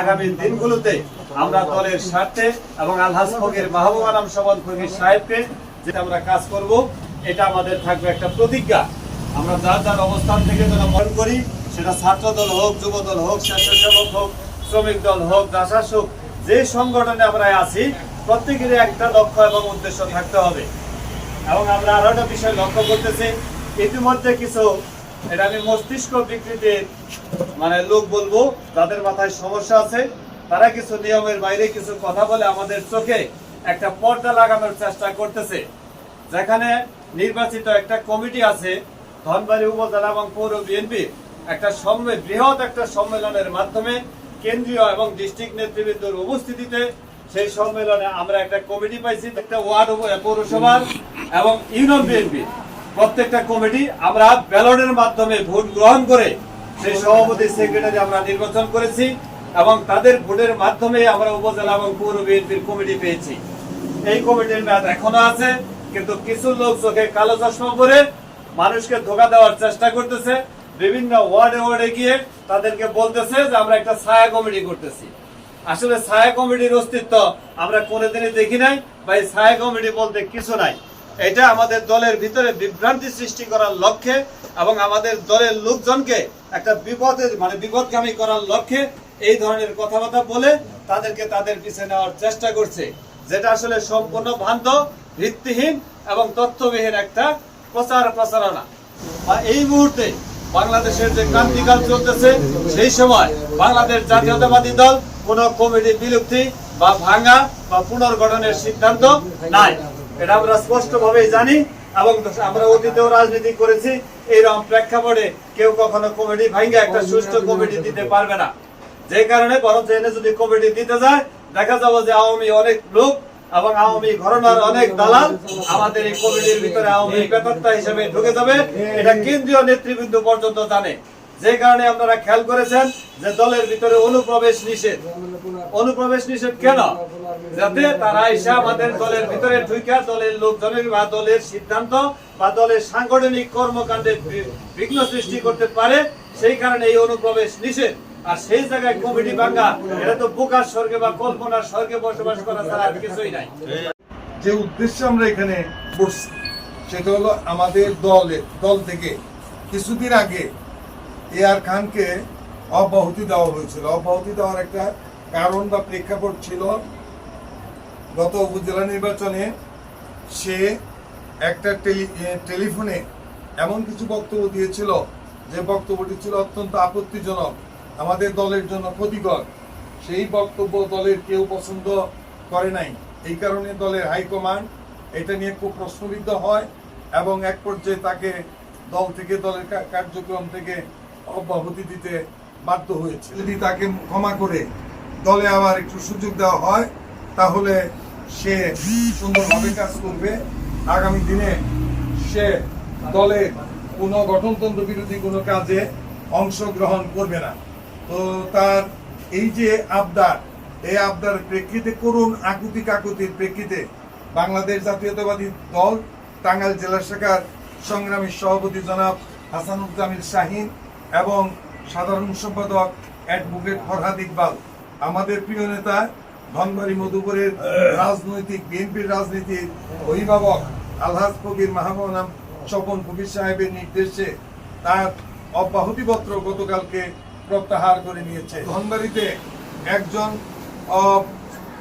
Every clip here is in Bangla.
আগামী দিনগুলোতে আমরা দলের স্বার্থে এবং আলহাজ ফকির মাহবুব আলম সবল ফকির সাহেবকে যেটা আমরা কাজ করব, এটা আমাদের থাকবে একটা প্রতিজ্ঞা। আমরা যার যার অবস্থান থেকে যেন মনে করি, সেটা ছাত্র দল হোক যুব দল হোক, স্বেচ্ছাসেবক হোক, শ্রমিক দল হোক দাসাস হোক যে সংগঠনে আমরা আছি, প্রত্যেকেরই একটা লক্ষ্য এবং উদ্দেশ্য থাকতে হবে। এবং আমরা আরও একটা বিষয় লক্ষ্য করতেছি, ইতিমধ্যে কিছু, এটা আমি মস্তিষ্ক বিকৃতির মানে লোক বলব, যাদের মাথায় সমস্যা আছে, তারা কিছু নিয়মের বাইরে কিছু কথা বলে আমাদের চোখে একটা পর্দা লাগানোর চেষ্টা করতেছে। যেখানে নির্বাচিত একটা কমিটি আছে, ধনবাড়ি উপজেলা এবং পৌর বিএনপি, একটা সম্মে বৃহৎ একটা সম্মেলনের মাধ্যমে কেন্দ্রীয় এবং ডিস্ট্রিক্ট নেতৃবৃন্দর উপস্থিতিতে সেই সম্মেলনে আমরা একটা কমিটি পাইছি, একটা ওয়ার্ড পৌরসভার এবং ইউনিয়ন বিএনপি। প্রত্যেকটা কমিটি আমরা ব্যালটের মাধ্যমে ভোট গ্রহণ করে সেই সভাপতি সেক্রেটারি আমরা নির্বাচন করেছি এবং তাদের ভোটের মাধ্যমে আমরা উপজেলা এবং পৌর বিএনপির কমিটি পেয়েছি। এই কমিটির মেয়াদ এখনও আছে, কিন্তু কিছু লোক চোখে কালো চশমা পরে মানুষকে ধোকা দেওয়ার চেষ্টা করতেছে। বিভিন্ন ওয়ার্ডে ওয়ার্ডে গিয়ে তাদেরকে বলতেছে যে আমরা একটা ছায়া কমিটি করতেছি। আসলে ছায়া কমিটির অস্তিত্ব আমরা কোনোদিনই দেখি নাই, বা এই ছায়া কমিটি বলতে কিছু নাই। এটা আমাদের দলের ভিতরে বিভ্রান্তি সৃষ্টি করার লক্ষ্যে এবং আমাদের দলের লোকজনকে একটা বিপদের মানে বিপদগামী করার লক্ষ্যে এই ধরনের কথাবার্তা বলে তাদেরকে তাদের পিছিয়ে নেওয়ার চেষ্টা করছে, যেটা আসলে সম্পূর্ণ ভ্রান্ত, ভিত্তিহীন এবং তথ্যবিহীন একটা প্রচার প্রচারণা। বা এই মুহূর্তে বাংলাদেশের যে ক্রান্তিকাল চলতেছে, সেই সময় বাংলাদেশ জাতীয়তাবাদী দল কোন কমিটি বিলুপ্তি বা ভাঙা বা পুনর্গঠনের সিদ্ধান্ত নাই। এটা আমরা স্পষ্ট ভাবে জানি এবং আমরা অতীতেও রাজনীতি করেছি। এইরকম প্রেক্ষাপটে কেউ কখনো কমিটি ভাঙ্গে একটা সুষ্ঠু কমিটি দিতে পারবে না। যে কারণে বরঞ্চ এনে যদি কমিটি দিতে যায়, দেখা যাবে যে আওয়ামী অনেক লোক এবং আওয়ামী ঘরনার অনেক দালাল আমাদের এই কমিটির ভিতরে আওয়ামী বেতনটা হিসেবে ঢুকে যাবে। এটা কেন্দ্রীয় নেতৃবৃন্দ পর্যন্ত জানে। যে কারণে আপনারা খেয়াল করেছেন যে দলের ভিতরে অনুপ্রবেশ নিষেধ। অনুপ্রবেশ নিষেধ কেন? যাতে তারা এসে আমাদের দলের ভিতরে ঢুকে দলের লোকজনের বা দলের সিদ্ধান্ত বা দলের সাংগঠনিক কর্মকাণ্ডে বিঘ্ন সৃষ্টি করতে পারে, সেই কারণে এই অনুপ্রবেশ নিষেধ আর সেই জায়গায় কমিটি ভাঙ্গা এটা তো বোকার স্বর্গে বা কল্পনার স্বর্গে বসবাস করা ছাড়া আর কিছুই নাই। যে উদ্দেশ্যে আমরা এখানে বসছি, সেটা হলো আমাদের দলে, দল থেকে কিছুদিন আগে এ আর খানকে অব্যাহতি দেওয়া হয়েছিল। অব্যাহতি দেওয়ার একটা কারণ বা প্রেক্ষাপট ছিল গত উপজেলা নির্বাচনে সে একটা টেলি টেলিফোনে এমন কিছু বক্তব্য দিয়েছিল, যে বক্তব্যটি ছিল অত্যন্ত আপত্তিজনক, আমাদের দলের জন্য ক্ষতিকর। সেই বক্তব্য দলের কেউ পছন্দ করে নাই। এই কারণে দলের হাইকমান্ড এটা নিয়ে খুব প্রশ্নবিদ্ধ হয় এবং এক পর্যায়ে তাকে দল থেকে, দলের কার্যক্রম থেকে অব্যাহতি দিতে বাধ্য হয়েছে। যদি তাকে ক্ষমা করে দলে আবার একটু সুযোগ দেওয়া হয়, তাহলে সে সুন্দরভাবে কাজ করবে। আগামী দিনে সে দলে কোনো গঠনতন্ত্র বিরোধী কোনো কাজে অংশগ্রহণ করবে না। তো তার এই যে আবদার, এই আবদার প্রেক্ষিতে করুন আকুতি কাকুতির প্রেক্ষিতে বাংলাদেশ জাতীয়তাবাদী দল, টাঙ্গাইল জেলা শাখার সংগ্রামী সভাপতি জনাব হাসানুজ্জামিল শাহিন এবং সাধারণ সম্পাদক অ্যাডভোকেট ফরহাদ ইকবাল আমাদের প্রিয় নেতা ধনবাড়ি মধুপুরের রাজনৈতিক বিএনপির রাজনীতির অভিভাবক আলহাজ ফকির মাহমুনাম স্বপন ফকির সাহেবের নির্দেশে তার অব্যাহতিপত্র গতকালকে প্রত্যাহার করে নিয়েছে। ধনবাড়িতে একজন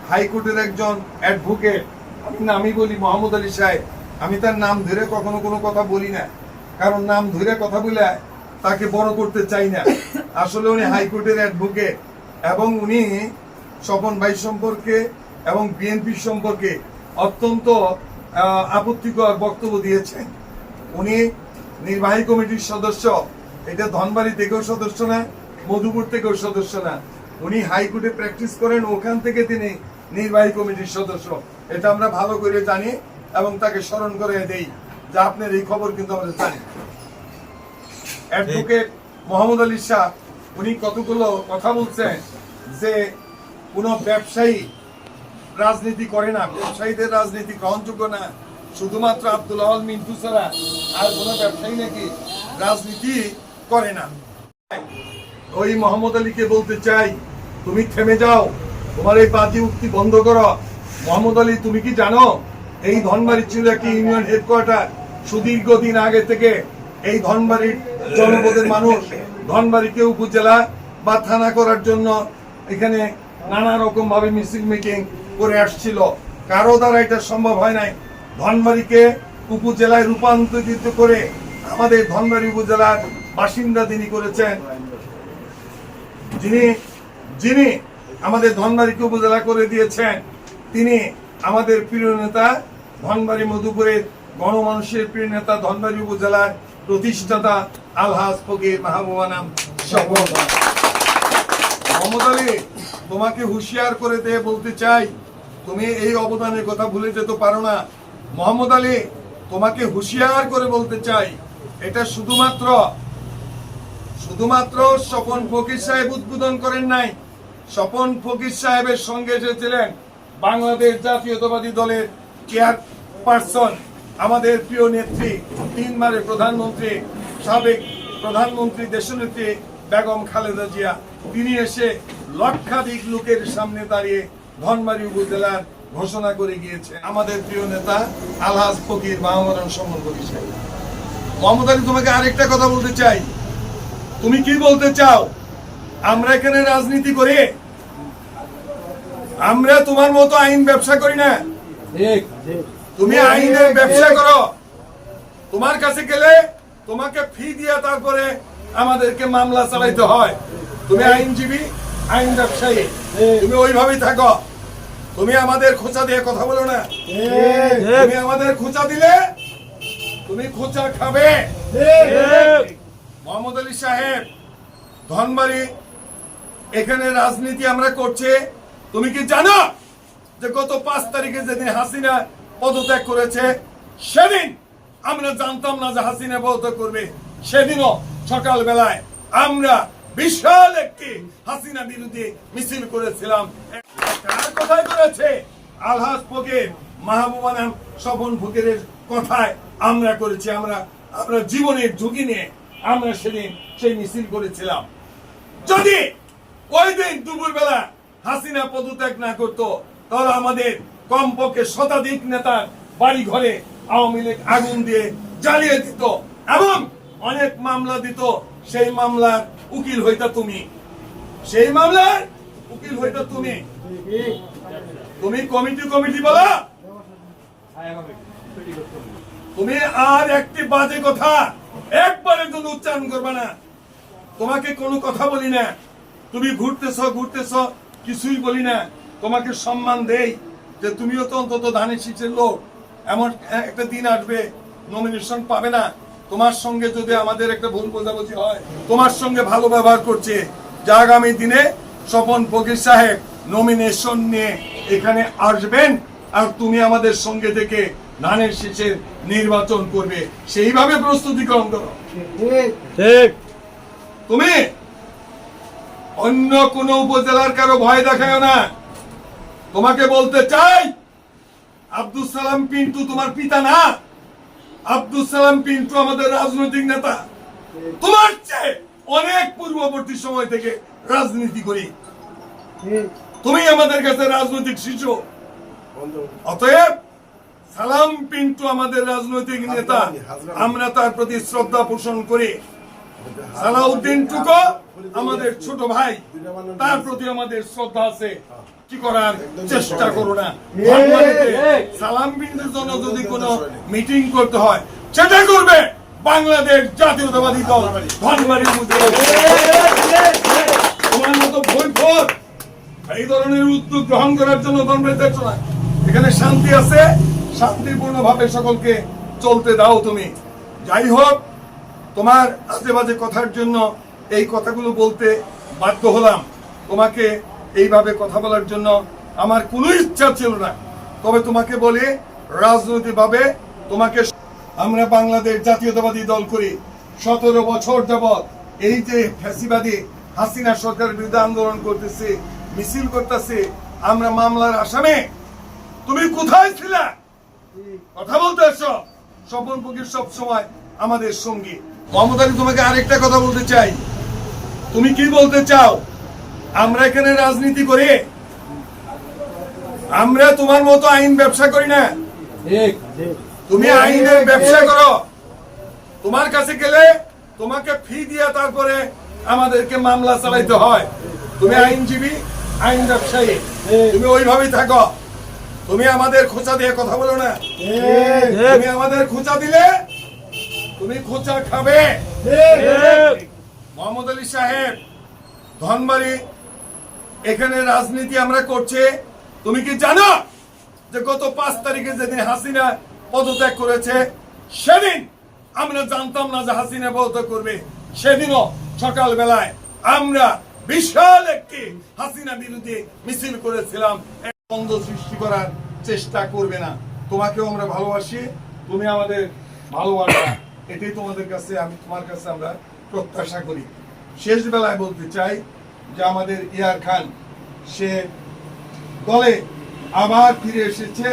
হাইকোর্টের একজন অ্যাডভোকেট, আমি নামই বলি মোহাম্মদ আলী সাহেব, আমি তার নাম ধরে কখনো কোনো কথা বলি না। কারণ নাম ধরে কথা বলে তাকে বড় করতে চাই না। আসলে উনি হাইকোর্টের অ্যাডভোকেট এবং উনি স্বপন ভাই সম্পর্কে এবং বিএনপি সম্পর্কে অত্যন্ত আপত্তিকর বক্তব্য দিয়েছেন। উনি নির্বাহী কমিটির সদস্য এটা ধনবাড়ি থেকেও সদস্য না মধুপুর থেকেও সদস্য না। উনি হাইকোর্টে প্র্যাকটিস করেন ওখান থেকে তিনি নির্বাহী কমিটির সদস্য। এটা আমরা ভালো করে জানি এবং তাকে স্মরণ করে দেই যে আপনার এই খবর কিন্তু আমরা জানি। অ্যাডভোকেট মোহাম্মদ আলী শাহ উনি কতগুলো কথা বলছেন যে কোনো ব্যবসায়ী রাজনীতি করে না, ব্যবসায়ীদের রাজনীতি গ্রহণযোগ্য না, শুধুমাত্র আব্দুল আওয়াল মিন্টু ছাড়া আর কোনো ব্যবসায়ী নাকি রাজনীতি করে না। ওই মোহাম্মদ আলীকে বলতে চাই, তুমি থেমে যাও, তোমার এই বাজি উক্তি বন্ধ করো। মোহাম্মদ আলী, তুমি কি জানো, এই ধনবাড়ি ছিল একটি ইউনিয়ন হেডকোয়ার্টার। সুদীর্ঘ দিন আগে থেকে এই ধনবাড়ির জনপদের মানুষ ধনবাড়িকে উপজেলা বা থানা করার জন্য এখানে নানা রকম ভাবে মিছিল মিটিং করে আসছিল। কারও দ্বারা এটা সম্ভব হয় নাই। ধনবাড়িকে উপজেলায় রূপান্তরিত করে আমাদের ধনবাড়ি উপজেলার বাসিন্দা তিনি করেছেন। যিনি যিনি আমাদের ধনবাড়িকে উপজেলা করে দিয়েছেন, তিনি আমাদের প্রিয় নেতা ধনবাড়ি মধুপুরের গণমানুষের প্রিয় নেতা ধনবাড়ি উপজেলার প্রতিষ্ঠাতা আলহাজ ফকির মাহবুবা নাম সফল মোহাম্মদ আলী, তোমাকে হুঁশিয়ার করে দিয়ে বলতে চাই, তুমি এই অবদানের কথা ভুলে যেতে পারো না। মোহাম্মদ আলী, তোমাকে হুঁশিয়ার করে বলতে চাই, এটা শুধুমাত্র শুধুমাত্র স্বপন ফকির সাহেব উদ্বোধন করেন নাই, স্বপন ফকির সাহেবের সঙ্গে এসেছিলেন বাংলাদেশ জাতীয়তাবাদী দলের চেয়ারপারসন আমাদের প্রিয় নেত্রী, তিনবারের প্রধানমন্ত্রী, সাবেক প্রধানমন্ত্রী, দেশনেত্রী বেগম খালেদা জিয়া, তিনি এসে লক্ষাধিক লোকের সামনে দাঁড়িয়ে ধনবাড়ি উপজেলার ঘোষণা করে গিয়েছে আমাদের প্রিয় নেতা আলহাজ ফকির মাহমুদান সম্মান ফকির সাহেব মোহাম্মদ আলী তোমাকে আরেকটা কথা বলতে চাই। তুমি কি বলতে চাও? আমরা এখানে রাজনীতি করি? আমরা তোমার মতো আইন ব্যবসা করি না? তুমি আইনের ব্যবসা করো। তোমার কাছে গেলে তোমাকে ফি দিয়া তারপরে আমাদেরকে মামলা চালাইতে হয়। তুমি আইনজীবী আইন ব্যবসায়ী তুমি ওইভাবেই থাকো। তুমি আমাদের খোঁচা দিয়ে কথা বলো না। তুমি আমাদের খোঁচা দিলে তুমি খোঁচা খাবে। মোহাম্মদ আলী সাহেব ধনবাড়ি এখানে রাজনীতি আমরা করছে। তুমি কি জানো যে গত পাঁচ তারিখে যেদিন হাসিনা পদত্যাগ করেছে সেদিন। আমরা জানতাম না যে হাসিনা পদত্যাগ করবে। সেদিনও সকাল বেলায় আমরা বিশাল একটি হাসিনা বিরোধী মিছিল করেছিলাম। কার কথায় করেছে? আলহাজ ফকির মাহবুবা নাম স্বপন ফকিরের কথায় আমরা করেছি। আমরা আমরা জীবনের ঝুঁকি নিয়ে আমরা সেদিন সেই মিছিল করেছিলাম। যদি ওই দিন দুপুর বেলা হাসিনা পদত্যাগ না করতো, তাহলে আমাদের কমপক্ষে শতাধিক নেতার বাড়ি ঘরে আওয়ামী লীগ আগুন দিয়ে জ্বালিয়ে দিত এবং অনেক মামলা দিত। সেই মামলার উকিল হইতা তুমি। সেই মামলার উকিল হইতা তুমি। তুমি কমিটি কমিটি বলো। তুমি আর একটি বাজে কথা একবারের জন্য উচ্চারণ করবে না, তোমাকে কোনো কথা বলি না। তুমি ঘুরতেছ ঘুরতেছ, কিছুই বলি না। তোমাকে সম্মান দেই। যে তুমিও তো অন্তত ধানের শীষের লোক। এমন একটা দিন আসবে নমিনেশন পাবে না। তোমার সঙ্গে যদি আমাদের একটা ভুল বোঝাবুঝি হয় তোমার সঙ্গে ভালো ব্যবহার করছে। যা আগামী দিনে স্বপন ফকির সাহেব নমিনেশন নিয়ে এখানে আসবেন আর তুমি আমাদের সঙ্গে থেকে ধানের শীষের নির্বাচন করবে। সেইভাবে প্রস্তুতি গ্রহণ করো। তুমি অন্য কোন উপজেলার কারও ভয় দেখায় না। তোমাকে বলতে চাই আব্দুল সালাম পিন্টু তোমার পিতা না। আব্দুল সালাম পিন্টু আমাদের রাজনৈতিক নেতা। তোমার চেয়ে অনেক পূর্ববর্তী সময় থেকে রাজনীতি করি। তুমি আমাদের কাছে রাজনৈতিক শিশু অতএব সালাম পিন্টু আমাদের রাজনৈতিক নেতা। আমরা তার প্রতি শ্রদ্ধা পোষণ করি। সালাউদ্দিন টুকো আমাদের ছোট ভাই। তার প্রতি আমাদের শ্রদ্ধা আছে। কি করার চেষ্টা করো না সালাম বিন্দুর জন্য যদি কোনো মিটিং করতে হয় সেটা করবে বাংলাদেশ জাতীয়তাবাদী দল ধনবাড়ি তোমার মতো বৈঠক এই ধরনের উদ্যোগ গ্রহণ করার জন্য দেখছ না এখানে শান্তি আছে শান্তিপূর্ণ ভাবে সকলকে চলতে দাও তুমি যাই হোক তোমার আজে বাজে কথার জন্য এই কথাগুলো বলতে বাধ্য হলাম তোমাকে এইভাবে কথা বলার জন্য আমার কোনো ইচ্ছা ছিল না। তবে তোমাকে বলি, রাজনৈতিকভাবে তোমাকে আমরা বাংলাদেশ জাতীয়তাবাদী দল করি। সতেরো বছর যাবৎ এই যে ফ্যাসিবাদী হাসিনা সরকারের বিরুদ্ধে আন্দোলন করতেছে, মিছিল করতেছে, আমরা মামলার আসামে। তুমি কোথায় ছিলা? কথা বলতে এসো। স্বপন ফকির সব সময় আমাদের সঙ্গী। আলী তোমাকে আরেকটা কথা বলতে চাই। তুমি কি বলতে চাও? আমরা এখানে রাজনীতি করি। আমরা তোমার মতো আইন ব্যবসা করি না। তুমি আইনের ব্যবসা করো। তোমার কাছে গেলে তোমাকে ফি দিয়ে তারপরে আমাদেরকে মামলা চালাইতে হয়। তুমি আইনজীবী আইন ব্যবসায়ী। তুমি ওইভাবেই থাকো। তুমি আমাদের খোঁচা দিয়ে কথা বলো না। তুমি আমাদের খোঁচা দিলে তুমি খোঁচা খাবে। মোহাম্মদ আলী সাহেব ধনবাড়ি এখানে রাজনীতি আমরা করছে। তুমি কি জানো যে গত পাঁচ তারিখে যেদিন হাসিনা পদত্যাগ করেছে, সেদিন আমরা জানতাম না যে হাসিনা পদত্যাগ করবে। সেদিনও সকাল বেলায় আমরা বিশাল একটি হাসিনা বিরোধী মিছিল করেছিলাম। দ্বন্দ্ব সৃষ্টি করার চেষ্টা করবে না। তোমাকেও আমরা ভালোবাসি, তুমি আমাদের ভালোবাসা। এটাই তোমাদের কাছে, আমি তোমার কাছে আমরা প্রত্যাশা করি। শেষ বেলায় বলতে চাই যে আমাদের ইয়ার খান, সে দলে আবার ফিরে এসেছে।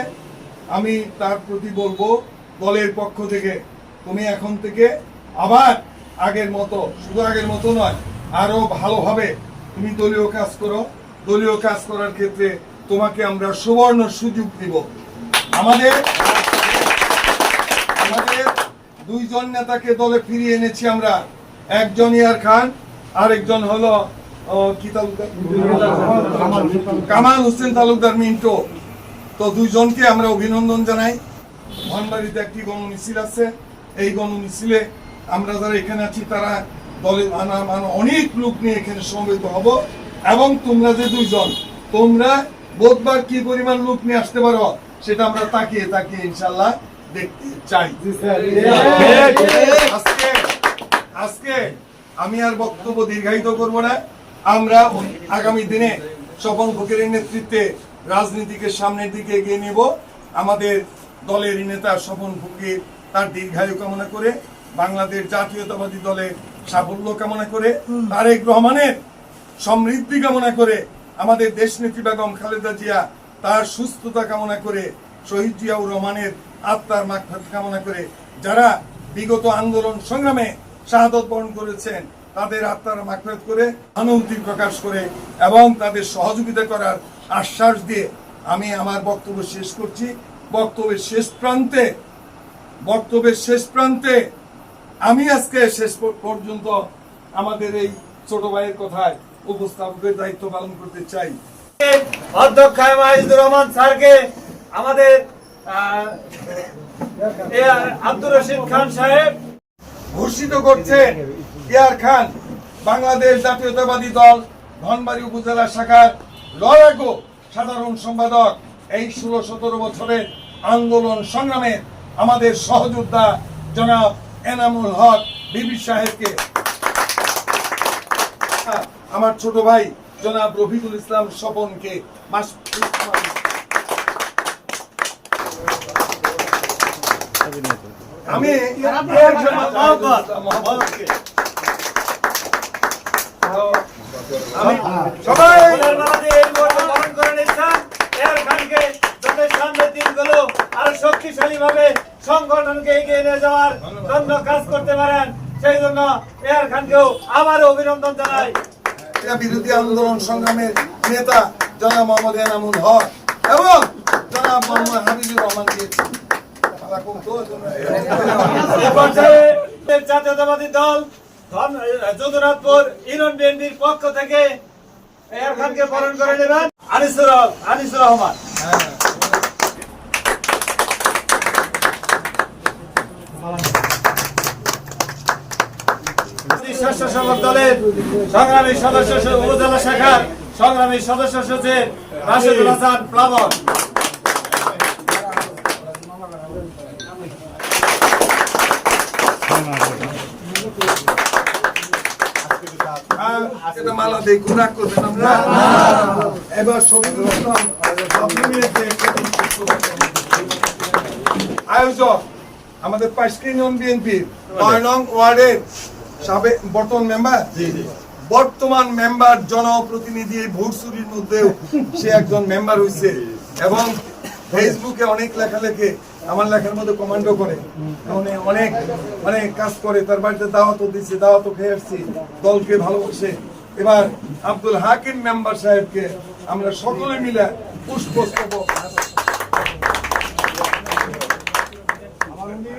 আমি তার প্রতি বলব, দলের পক্ষ থেকে, তুমি এখন থেকে আবার আগের মতো, শুধু আগের মতো নয়, আরও ভালোভাবে তুমি দলীয় কাজ করো। দলীয় কাজ করার ক্ষেত্রে তোমাকে আমরা সুবর্ণ সুযোগ দিব। আমাদের আমাদের দুইজন নেতাকে দলে ফিরিয়ে এনেছি আমরা। একজন ইয়ার খান, আরেকজন হলো কি তালুকদার? কামাল হোসেন তালুকদার মিন্টো। তো দুইজনকে আমরা অভিনন্দন জানাই। একটি গণমিছিল আছে। এই গণমিছিলে আমরা যারা এখানে আছি তারা দলে আনা মানা অনেক লোক নিয়ে এখানে সমবেত হব। এবং তোমরা যে দুইজন তোমরা বোধবার কি পরিমাণ লোক নিয়ে আসতে পারো সেটা আমরা তাকিয়ে তাকিয়ে ইনশাল্লাহ দেখতে চাই। আজকে আজকে আমি আর বক্তব্য দীর্ঘায়িত করব না। আমরা আগামী দিনে স্বপন ফকিরের নেতৃত্বে রাজনীতিকে সামনের দিকে এগিয়ে নেব। আমাদের দলের নেতা স্বপন ফকির তার দীর্ঘায়ু কামনা করে, বাংলাদেশ জাতীয়তাবাদী দলের সাফল্য কামনা করে, তারেক রহমানের সমৃদ্ধি কামনা করে, আমাদের দেশনেত্রী বেগম খালেদা জিয়া তার সুস্থতা কামনা করে, শহীদ জিয়াউর রহমানের আত্মার মাগফিরাত কামনা করে, যারা বিগত আন্দোলন সংগ্রামে শাহাদত বরণ করেছেন তাদের আত্মার মাগফিরাত করে আনন্দি প্রকাশ করে এবং তাদের সহযোগিতা করার আশ্বাস দিয়ে আমি আমার বক্তব্য শেষ করছি। বক্তব্যের শেষ প্রান্তে, বক্তব্যের শেষ প্রান্তে আমি আজকে শেষ পর্যন্ত আমাদের এই ছোট ভাইয়ের কথায় উপস্থাপকের দায়িত্ব পালন করতে চাই। অধ্যক্ষ মাহিদুর রহমান স্যারকে আমাদের আব্দুর রশিদ খান সাহেব ঘোষিত করছেন ইয়ার খান বাংলাদেশ জাতীয়তাবাদী দল ধনবাড়ি উপজেলা শাখার লড়াকু সাধারণ সম্পাদক এই ষোলো সতেরো বছরের আন্দোলন সংগ্রামে আমাদের সহযোদ্ধা জনাব এনামুল হক বিবি সাহেবকে আমার ছোট ভাই জনাব রফিকুল ইসলাম স্বপনকে মাস মোহাম্মদ, মোহাম্মদকে। আমি সবাই আরও শক্তিশালী ভাবে সংগঠনকে এগিয়ে নিয়ে যাওয়ার জন্য কাজ করতে পারেন। সেই জন্য এয়ার খানকেও আবারও অভিনন্দন জানাই। এটা বিরোধী আন্দোলন সংগ্রামের নেতা জনাব মোহাম্মদ এনামুল হক এবং জনাব মোহাম্মদ হাবিবুর রহমানকে জাতীয়তাবাদী দল যদুনাথপুর ইউনিয়ন বিএনপির পক্ষ থেকে খানকে বরণ করে নেবেন আনিসুর আনিসুর রহমান। সংগ্রামী সদস্য উপজেলা শাখার সংগ্রামী সদস্য সচিব রাশেদুল হাসান প্লাবন। দিয়ে করবেন আমরা। এবার আয়োজক আমাদের বিএনপির নয় নং ওয়ার্ডের সাবেক বর্তমান মেম্বার। বর্তমান মেম্বার জনপ্রতিনিধি ভোট চুরির মধ্যেও সে একজন মেম্বার হয়েছে এবং ফেসবুকে অনেক লেখা লেখে আমার লেখার মধ্যে কমান্ডো করে। মানে অনেক অনেক কাজ করে। তার বাড়িতে দাওয়াতও দিচ্ছে দাওয়াতও খেয়ে আসছি। দলকে ভালোবাসে। এবার আব্দুল হাকিম মেম্বার সাহেবকে আমরা সকলে মিলে পুষ্প আমাদের